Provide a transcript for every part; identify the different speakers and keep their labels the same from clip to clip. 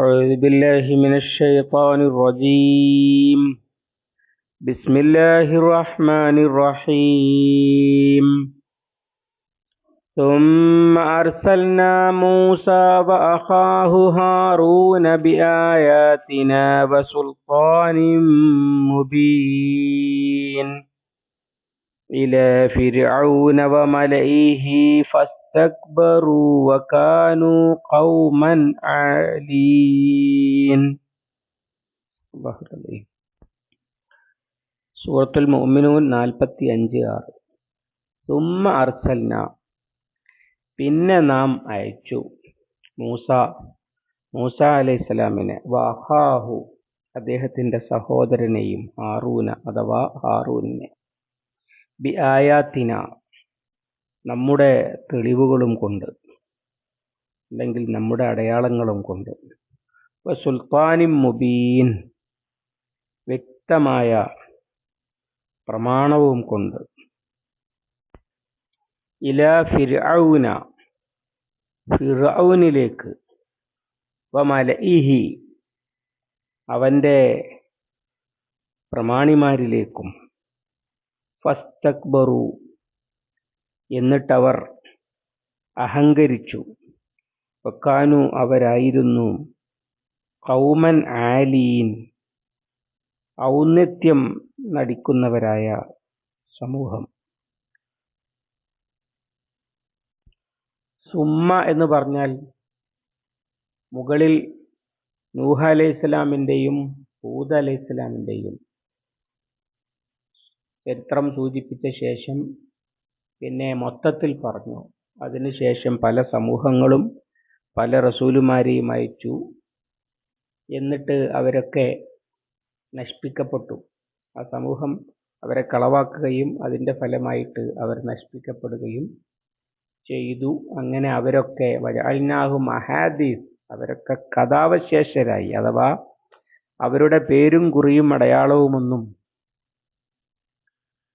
Speaker 1: أعوذ بالله من الشيطان الرجيم. بسم الله الرحمن الرحيم. ثم أرسلنا موسى وأخاه هارون بآياتنا وسلطان مبين. إلى فرعون وملئه فاستكبروا وكانوا قوما عالين الله عليه സൂറത്തുൽ മുഅ്മിനൂൻ നാൽപ്പത്തി അഞ്ച് ആറ് സുമ്മ അർസൽന പിന്നെ നാം അയച്ചു മൂസ മൂസ അലൈഹിസ്സലാമിനെ വഹാഹു അദ്ദേഹത്തിന്റെ സഹോദരനെയും ഹാറൂന അഥവാ ഹാറൂനെ ബി ആയാത്തിന നമ്മുടെ തെളിവുകളും കൊണ്ട് അല്ലെങ്കിൽ നമ്മുടെ അടയാളങ്ങളും കൊണ്ട്. സുൽത്താനിം മുബീൻ വ്യക്തമായ പ്രമാണവും കൊണ്ട് ഇല ഫിർഔന ഫിർഔനിലേക്ക് വമലഇഹി അവന്റെ പ്രമാണിമാരിലേക്കും ഫസ്തക്ബറു എന്നിട്ടവർ അഹങ്കരിച്ചു. വക്കാനു അവരായിരുന്നു കൗമൻ ആലീൻ ഔന്നത്യം നടിക്കുന്നവരായ സമൂഹം. സുമ്മ എന്ന് പറഞ്ഞാൽ മുകളിൽ നൂഹ അലൈഹി ഇസ്ലാമിന്റെയും ഹൂദ് അലൈഹി ഇസ്ലാമിന്റെയും ചരിത്രം സൂചിപ്പിച്ച ശേഷം പിന്നെ മൊത്തത്തിൽ പറഞ്ഞു. അതിനുശേഷം പല സമൂഹങ്ങളും പല റസൂലുമാരെയും അയച്ചു എന്നിട്ട് അവരൊക്കെ നശിപ്പിക്കപ്പെട്ടു. ആ സമൂഹം അവരെ കളവാക്കുകയും അതിന്റെ ഫലമായിട്ട് അവർ നശിപ്പിക്കപ്പെടുകയും ചെയ്തു. അങ്ങനെ അവരൊക്കെ വജാലിനാഹും അഹാദീസ് അവരൊക്കെ കഥാവശേഷരായി. അഥവാ അവരുടെ പേരും കുറിയും അടയാളവുമൊന്നും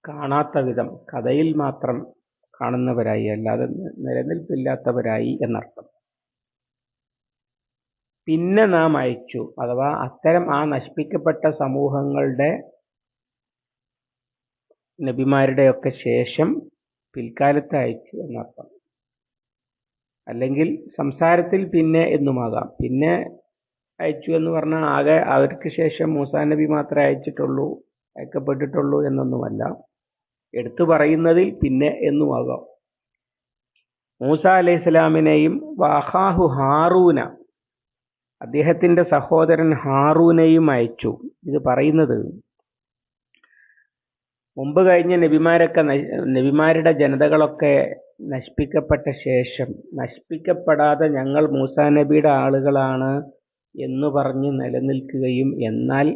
Speaker 1: കാണാത്ത വിധം കഥയിൽ മാത്രം കാണുന്നവരായി അല്ലാതെ നിലനിൽപ്പില്ലാത്തവരായി എന്നർത്ഥം. പിന്നെ നാം അയച്ചു അഥവാ അത്തരം ആ നശിപ്പിക്കപ്പെട്ട സമൂഹങ്ങളുടെ നബിമാരുടെയൊക്കെ ശേഷം പിൽക്കാലത്ത് അയച്ചു എന്നർത്ഥം. അല്ലെങ്കിൽ സംസാരത്തിൽ പിന്നെ എന്നുമാകാം. പിന്നെ അയച്ചു എന്ന് പറഞ്ഞാൽ ആകെ അവർക്ക് ശേഷം മൂസാ നബി മാത്രമേ അയച്ചിട്ടുള്ളൂ അയക്കപ്പെട്ടിട്ടുള്ളൂ എന്നൊന്നുമല്ല. എടുത്തു പറയുന്നതിൽ പിന്നെ എന്നുമാകാം. മൂസ അലൈഹി സ്വലാമിനെയും വഹാഹു ഹാറൂന അദ്ദേഹത്തിന്റെ സഹോദരൻ ഹാറൂനെയും അയച്ചു. ഇത് പറയുന്നത് മുമ്പ് കഴിഞ്ഞ നബിമാരൊക്കെ നബിമാരുടെ ജനതകളൊക്കെ നശിപ്പിക്കപ്പെട്ട ശേഷം നശിപ്പിക്കപ്പെടാതെ ഞങ്ങൾ മൂസാ നബിയുടെ ആളുകളാണ് എന്ന് പറഞ്ഞ് നിലനിൽക്കുകയും എന്നാൽ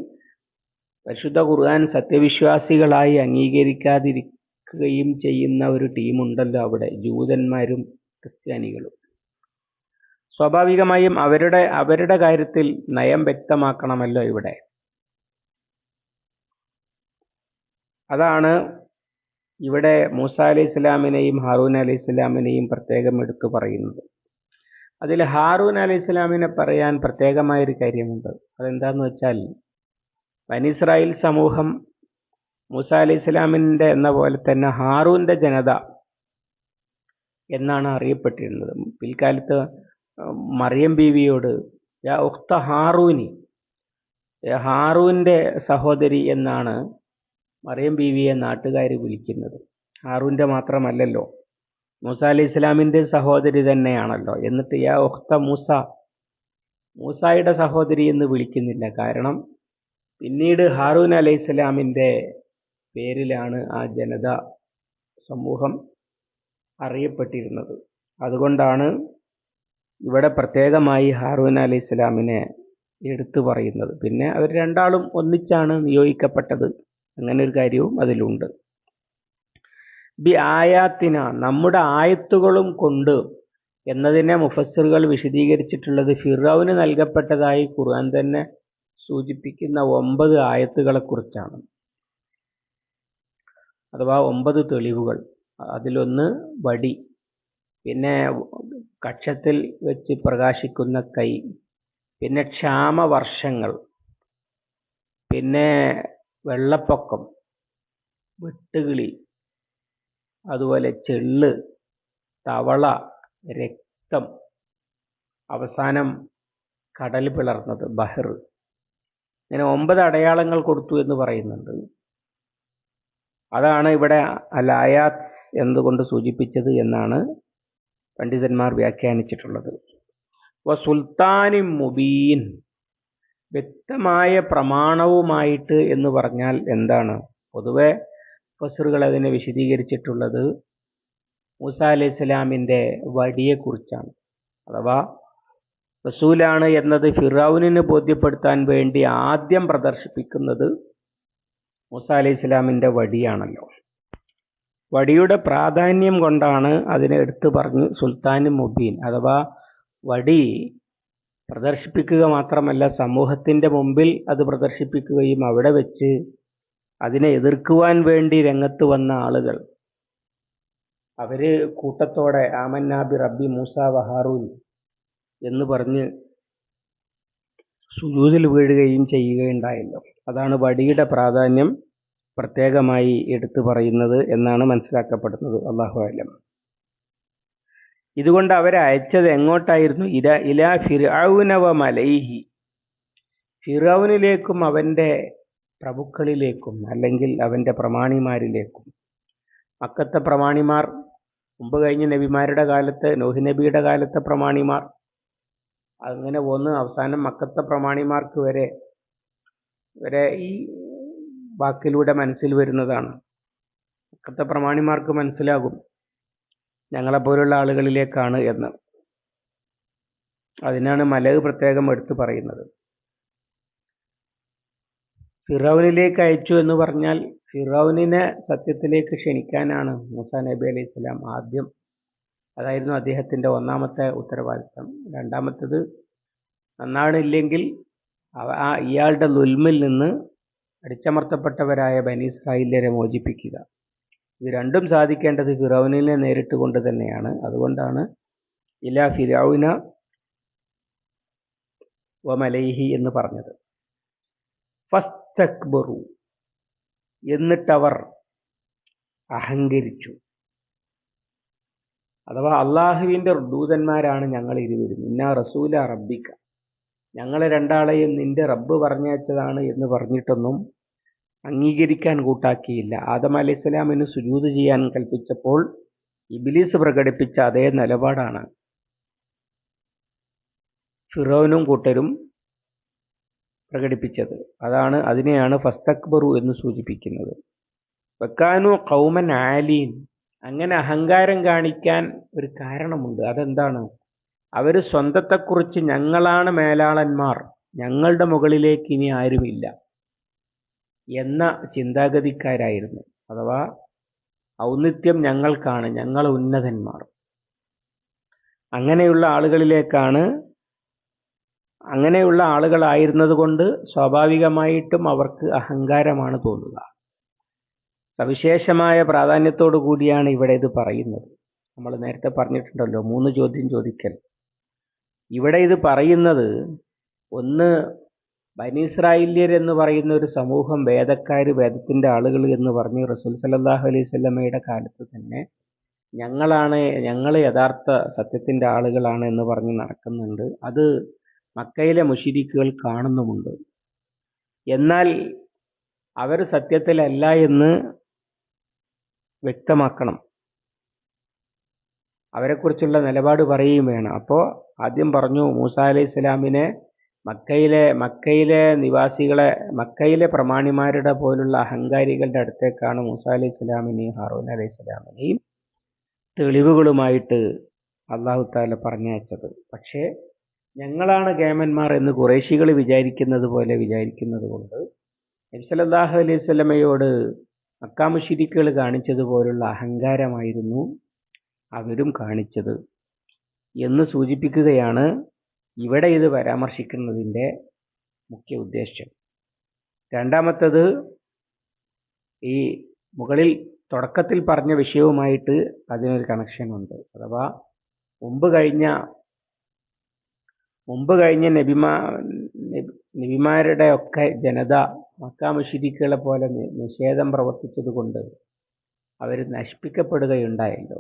Speaker 1: പരിശുദ്ധ ഖുർആൻ സത്യവിശ്വാസികളായി അംഗീകരിക്കാതിരിക്കുകയും ചെയ്യുന്ന ഒരു ടീമുണ്ടല്ലോ അവിടെ ജൂതന്മാരും ക്രിസ്ത്യാനികളും. സ്വാഭാവികമായും അവരുടെ അവരുടെ കാര്യത്തിൽ നയം വ്യക്തമാക്കണമല്ലോ ഇവിടെ. അതാണ് ഇവിടെ മൂസ അലൈഹി ഇസ്ലാമിനെയും ഹാറൂൻ അലൈഹി ഇസ്ലാമിനെയും പ്രത്യേകം എടുത്തു പറയുന്നത്. അതിൽ ഹാറൂൻ അലൈഹി ഇസ്ലാമിനെ പറയാൻ പ്രത്യേകമായൊരു കാര്യമുണ്ട്. അതെന്താന്ന് വെച്ചാൽ ബനിസ്രായേൽ സമൂഹം മൂസ അലൈഹി ഇസ്ലാമിന്റെ എന്ന പോലെ തന്നെ ഹാറൂന്റെ ജനത എന്നാണ് അറിയപ്പെട്ടിരുന്നത്. പിൽക്കാലത്ത് മറിയം ബീവിയോട് യാ ഉക്ത ഹാറൂനി ഹാറൂന്റെ സഹോദരി എന്നാണ് മറിയം ബീവിയെ നാട്ടുകാർ വിളിക്കുന്നത്. ഹാറൂന്റെ മാത്രമല്ലല്ലോ മൂസ അലി ഇസ്ലാമിന്റെ സഹോദരി തന്നെയാണല്ലോ. എന്നിട്ട് യാ ഉഖ്ത മൂസ മൂസായുടെ സഹോദരി എന്ന് വിളിക്കുന്നില്ല. കാരണം പിന്നീട് ഹാറൂൻ അലൈഹി സ്വലാമിന്റെ പേരിലാണ് ആ ജനത സമൂഹം അറിയപ്പെട്ടിരുന്നത്. അതുകൊണ്ടാണ് ഇവിടെ പ്രത്യേകമായി ഹാറൂൻ അലൈഹി സ്വലാമിനെ എടുത്തു പറയുന്നത്. പിന്നെ അവർ രണ്ടാളും ഒന്നിച്ചാണ് നിയോഗിക്കപ്പെട്ടത്. അങ്ങനെ ഒരു കാര്യവും അതിലുണ്ട്. ബി ആയാത്തിന നമ്മുടെ ആയത്തുകളും കൊണ്ട് എന്നതിനെ മുഫസ്സിറുകൾ വിശദീകരിച്ചിട്ടുള്ളത് ഫിറൌന് നൽകപ്പെട്ടതായി ഖുർആൻ തന്നെ സൂചിപ്പിക്കുന്ന ഒമ്പത് ആയത്തുകളെ കുറിച്ചാണ് അഥവാ ഒമ്പത് തെളിവുകൾ. അതിലൊന്ന് വടി. പിന്നെ കക്ഷത്തിൽ വെച്ച് പ്രകാശിക്കുന്ന കൈ. പിന്നെ ക്ഷാമവർഷങ്ങൾ. പിന്നെ വെള്ളപ്പൊക്കം. വെട്ടുകിളി. അതുപോലെ ചെള്ള് തവള രക്തം. അവസാനം കടൽ പിളർന്നത് ബഹർ. ഇങ്ങനെ ഒമ്പത് അടയാളങ്ങൾ കൊടുത്തു എന്ന് പറയുന്നുണ്ട്. അതാണ് ഇവിടെ അലായാത്ത് എന്തുകൊണ്ട് സൂചിപ്പിച്ചത് എന്നാണ് പണ്ഡിതന്മാർ വ്യാഖ്യാനിച്ചിട്ടുള്ളത്. സുൽത്താനി മുബീൻ വ്യക്തമായ പ്രമാണവുമായിട്ട് എന്ന് പറഞ്ഞാൽ എന്താണ്? പൊതുവെ ഫസറുകൾ അതിനെ വിശദീകരിച്ചിട്ടുള്ളത് മൂസ അലൈഹി സ്വലാമിന്റെ വടിയെക്കുറിച്ചാണ്. അഥവാ റസൂലാണ് എന്നത് ഫിറൌനിന് ബോധ്യപ്പെടുത്താൻ വേണ്ടി ആദ്യം പ്രദർശിപ്പിക്കുന്നത് മൂസ അലൈഹി ഇസ്ലാമിന്റെ വടിയാണല്ലോ. വടിയുടെ പ്രാധാന്യം കൊണ്ടാണ് അതിനെ എടുത്തു പറഞ്ഞ് സുൽത്താൻ മുബീൻ അഥവാ വടി പ്രദർശിപ്പിക്കുക മാത്രമല്ല സമൂഹത്തിന്റെ മുമ്പിൽ അത് പ്രദർശിപ്പിക്കുകയും അവിടെ വെച്ച് അതിനെ എതിർക്കുവാൻ വേണ്ടി രംഗത്ത് വന്ന ആളുകൾ. അവർ കൂട്ടത്തോടെ ആമന്നാബി റബ്ബി മൂസ വഹാറൂൻ എന്ന് പറഞ്ഞ് സുജൂതിൽ വീഴുകയും ചെയ്യുകയുണ്ടായല്ലോ. അതാണ് വടിയുടെ പ്രാധാന്യം പ്രത്യേകമായി എടുത്തു പറയുന്നത് എന്നാണ് മനസ്സിലാക്കപ്പെടുന്നത്. അള്ളാഹു അലം. ഇതുകൊണ്ട് അവരെ അയച്ചത് എങ്ങോട്ടായിരുന്നു? ഇല ഇല ഫിറൌനവ മലൈഹി. ഫിറൌനിലേക്കും അവന്റെ പ്രഭുക്കളിലേക്കും അല്ലെങ്കിൽ അവന്റെ പ്രമാണിമാരിലേക്കും. അക്കത്തെ പ്രമാണിമാർ മുമ്പ് കഴിഞ്ഞ നബിമാരുടെ കാലത്ത് നോഹി നബിയുടെ കാലത്തെ പ്രമാണിമാർ അങ്ങനെ പോന്ന് അവസാനം മക്കത്ത പ്രമാണിമാർക്ക് വരെ വരെ ഈ വാക്കിലൂടെ മനസ്സിൽ വരുന്നതാണ്. മക്കത്തെ പ്രമാണിമാർക്ക് മനസ്സിലാകും ഞങ്ങളെ ഞങ്ങളെപ്പോലുള്ള ആളുകളിലേക്കാണ് എന്ന്. അതിനാണ് മലക് പ്രത്യേകം എടുത്തു പറയുന്നത്. ഫിറൌനിലേക്ക് അയച്ചു എന്ന് പറഞ്ഞാൽ ഫിറൌനിനെ സത്യത്തിലേക്ക് ക്ഷണിക്കാനാണ് മൂസ നബി അലൈഹി സ്വലാം ആദ്യം അതായിരുന്നു അദ്ദേഹത്തിന്റെ ഒന്നാമത്തെ ഉത്തരവാദിത്തം. രണ്ടാമത്തത് നന്നാണില്ലെങ്കിൽ ആ ഇയാളുടെ ലുൽമിൽ നിന്ന് അടിച്ചമർത്തപ്പെട്ടവരായ ബനീസ് ഇസ്രായേലിയരെ മോചിപ്പിക്കുക. ഇത് രണ്ടും സാധിക്കേണ്ടത് ഫിറൌനിനെ നേരിട്ട് കൊണ്ട് തന്നെയാണ്. അതുകൊണ്ടാണ് ഇല ഫിറൌന വമലൈഹി എന്ന് പറഞ്ഞത്. ഫസ്തക്ബറു എന്നിട്ടവർ അഹങ്കരിച്ചു. അഥവാ അള്ളാഹുവിന്റെ ദൂതന്മാരാണ് ഞങ്ങൾ ഇരുവരും. ഇന്ന റസൂല റബ്ബിക്ക ഞങ്ങളെ രണ്ടാളെയും നിന്റെ റബ്ബ് പറഞ്ഞയച്ചതാണ് എന്ന് പറഞ്ഞിട്ടൊന്നും അംഗീകരിക്കാൻ കൂട്ടാക്കിയില്ല. ആദം അലൈഹി സ്വലാമിന് സുജൂത് ചെയ്യാൻ കൽപ്പിച്ചപ്പോൾ ഇബിലീസ് പ്രകടിപ്പിച്ച അതേ നിലപാടാണ്. ഫിറോനും കൂട്ടരും പ്രകടിപ്പിച്ചത്. അതാണ് അതിനെയാണ് ഫസ്തക്ബറു എന്ന് സൂചിപ്പിക്കുന്നത്. വെക്കാനു കൗമൻ ആലീൻ. അങ്ങനെ അഹങ്കാരം കാണിക്കാൻ ഒരു കാരണമുണ്ട്. അതെന്താണ്? അവർ സ്വന്തത്തെക്കുറിച്ച് ഞങ്ങളാണ് മേലാളന്മാർ. ഞങ്ങളുടെ മുകളിലേക്ക് ഇനി ആരുമില്ല എന്ന ചിന്താഗതിക്കാരായിരുന്നു. അഥവാ ഔന്നിത്യം ഞങ്ങൾക്കാണ്. ഞങ്ങൾ ഉന്നതന്മാർ. അങ്ങനെയുള്ള ആളുകളിലേക്കാണ് അങ്ങനെയുള്ള ആളുകളായിരുന്നത് കൊണ്ട് സ്വാഭാവികമായിട്ടും അവർക്ക് അഹങ്കാരമാണ് തോന്നുക. സവിശേഷമായ പ്രാധാന്യത്തോടു കൂടിയാണ് ഇവിടെ ഇത് പറയുന്നത്. നമ്മൾ നേരത്തെ പറഞ്ഞിട്ടുണ്ടല്ലോ മൂന്ന് ചോദ്യം ചോദിക്കൽ. ഇവിടെ ഇത് പറയുന്നത് ഒന്ന് ബനീസ്രായില്യർ എന്ന് പറയുന്ന ഒരു സമൂഹം വേദക്കാർ വേദത്തിന്റെ ആളുകൾ എന്ന് പറഞ്ഞ് റസൂൽ സലാഹു അലൈഹി സ്വലമയുടെ കാലത്ത് തന്നെ ഞങ്ങളാണ് ഞങ്ങൾ യഥാർത്ഥ സത്യത്തിന്റെ ആളുകളാണ് എന്ന് പറഞ്ഞ് നടക്കുന്നുണ്ട്. അത് മക്കയിലെ മുഷിരിക്കുകൾ കാണുന്നുമുണ്ട്. എന്നാൽ അവർ സത്യത്തിലല്ല എന്ന് വ്യക്തമാക്കണം. അവരെക്കുറിച്ചുള്ള നിലപാട് പറയുകയും വേണം. അപ്പോൾ ആദ്യം പറഞ്ഞു മൂസ അലൈഹി ഇസ്ലാമിനെ മക്കയിലെ മക്കയിലെ നിവാസികളെ മക്കയിലെ പ്രമാണിമാരുടെ പോലുള്ള അഹങ്കാരികളുടെ അടുത്തേക്കാണ് മൂസ അലൈഹി ഇസ്ലാമിനെയും ഹാറൂൻ അലൈഹി ഇസ്ലാമിനെയും തെളിവുകളുമായിട്ട് അള്ളാഹു താല പറഞ്ഞയച്ചത്. പക്ഷേ ഞങ്ങളാണ് കേമന്മാർ എന്ന് കുറേശികൾ വിചാരിക്കുന്നത് പോലെ വിചാരിക്കുന്നത് കൊണ്ട് അലൈഹി സ്വലമയോട് മക്കാമുഷിരിക്കുകൾ കാണിച്ചതുപോലുള്ള അഹങ്കാരമായിരുന്നു അവരും കാണിച്ചത് എന്ന് സൂചിപ്പിക്കുകയാണ് ഇവിടെ ഇത് പരാമർശിക്കുന്നതിന്റെ മുഖ്യ ഉദ്ദേശ്യം രണ്ടാമത്തത് ഈ മുകളിൽ തുടക്കത്തിൽ പറഞ്ഞ വിഷയവുമായിട്ട് അതിനൊരു കണക്ഷൻ ഉണ്ട്. അഥവാ മുമ്പ് കഴിഞ്ഞ മുമ്പ് കഴിഞ്ഞ നബിമാ നബിമാരുടെ ഒക്കെ ജനത മക്കാ മുഷിരിക്കുകളെ പോലെ നിഷേധം പ്രവർത്തിച്ചതുകൊണ്ട് അവർ നശിപ്പിക്കപ്പെടുകയുണ്ടായല്ലോ.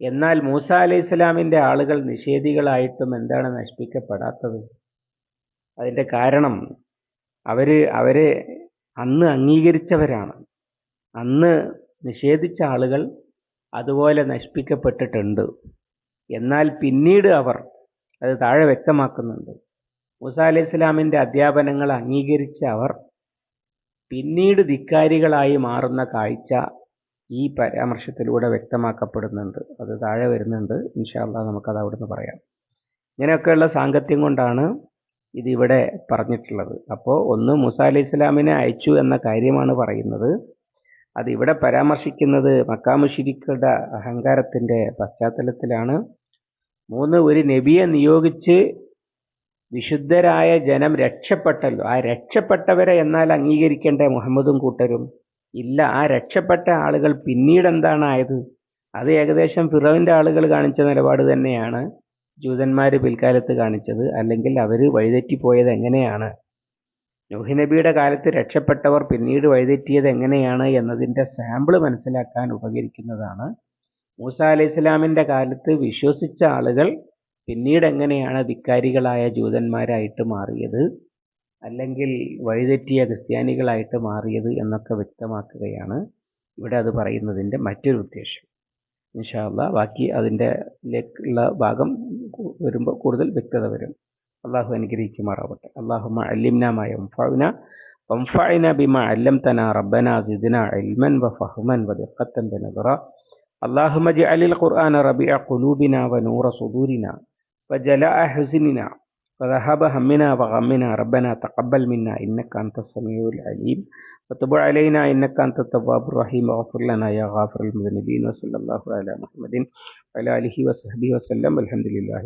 Speaker 1: എന്നാൽ മൂസ അലൈഹി സ്വലാമിന്റെ ആളുകൾ നിഷേധികളായിട്ടും എന്താണ് നശിപ്പിക്കപ്പെടാത്തത്? അതിന്റെ കാരണം അവർ അവരെ അന്ന് അംഗീകരിച്ചവരാണ്. അന്ന് നിഷേധിച്ച ആളുകൾ അതുപോലെ നശിപ്പിക്കപ്പെട്ടിട്ടുണ്ട്. എന്നാൽ പിന്നീട് അവർ അത് താഴെ വ്യക്തമാക്കുന്നുണ്ട്. മൂസ അലൈഹി ഇസ്ലാമിന്റെ അധ്യാപനങ്ങൾ അംഗീകരിച്ച അവർ പിന്നീട് ധിക്കാരികളായി മാറുന്ന കാഴ്ച ഈ പരാമർശത്തിലൂടെ വ്യക്തമാക്കപ്പെടുന്നുണ്ട്. അത് താഴെ വരുന്നുണ്ട്. ഇൻഷാല്ല നമുക്കത് അവിടുന്ന് പറയാം. ഇങ്ങനെയൊക്കെയുള്ള സാങ്കത്യം കൊണ്ടാണ് ഇതിവിടെ പറഞ്ഞിട്ടുള്ളത്. അപ്പോൾ ഒന്ന് മൂസ അലൈഹി ഇസ്ലാമിനെ അയച്ചു എന്ന കാര്യമാണ് പറയുന്നത്. അതിവിടെ പരാമർശിക്കുന്നത് മക്കാമുഷിരിക്കളുടെ അഹങ്കാരത്തിന്റെ പശ്ചാത്തലത്തിലാണ്. മൂന്ന് ഒരു നബിയെ നിയോഗിച്ച് വിശുദ്ധരായ ജനം രക്ഷപ്പെട്ടല്ലോ. ആ രക്ഷപ്പെട്ടവരെ എന്നാൽ അംഗീകരിക്കേണ്ടേ മുഹമ്മദും കൂട്ടരും ഇല്ല. ആ രക്ഷപ്പെട്ട ആളുകൾ പിന്നീട് എന്താണ് ആയത്? അത് ഏകദേശം ഫിറോവിന്റെ ആളുകൾ കാണിച്ച നിലപാട് തന്നെയാണ് ജൂതന്മാർ പിൽക്കാലത്ത് കാണിച്ചത്. അല്ലെങ്കിൽ അവർ വഴിതെറ്റിപ്പോയത് എങ്ങനെയാണ്? നൂഹി നബിയുടെ കാലത്ത് രക്ഷപ്പെട്ടവർ പിന്നീട് വഴിതെറ്റിയത് എങ്ങനെയാണ് എന്നതിന്റെ സാമ്പിൾ മനസ്സിലാക്കാൻ ഉപകരിക്കുന്നതാണ്. മൂസ അലൈഹി ഇസ്ലാമിന്റെ കാലത്ത് വിശ്വസിച്ച ആളുകൾ പിന്നീട് എങ്ങനെയാണ് ധിക്കാരികളായ ജൂതന്മാരായിട്ട് മാറിയത് അല്ലെങ്കിൽ വഴിതെറ്റിയ ക്രിസ്ത്യാനികളായിട്ട് മാറിയത് എന്നൊക്കെ വ്യക്തമാക്കുകയാണ് ഇവിടെ അത് പറയുന്നതിന്റെ മറ്റൊരു ഉദ്ദേശം ഇൻഷാല്ല ബാക്കി അതിൻ്റെ ഉള്ള ഭാഗം വരുമ്പോൾ കൂടുതൽ വ്യക്തത വരും അള്ളാഹു അനുഗ്രഹിക്കുമാറാവട്ടെ അള്ളാഹു അല്ലിംനാമായ وانفعنا بما علمتنا ربنا زدنا علما وفهما ودقة بنظرة اللهم اجعل القرآن ربيع قلوبنا ونور صدورنا وجلاء حزننا وذهب همنا وغمنا ربنا تقبل منا إنك أنت السميع العليم. وتب علينا إنك أنت التواب الرحيم. واغفر لنا يا غافر المذنبين وصلى الله على محمد وعلى آله وصحبه وسلم الحمد لله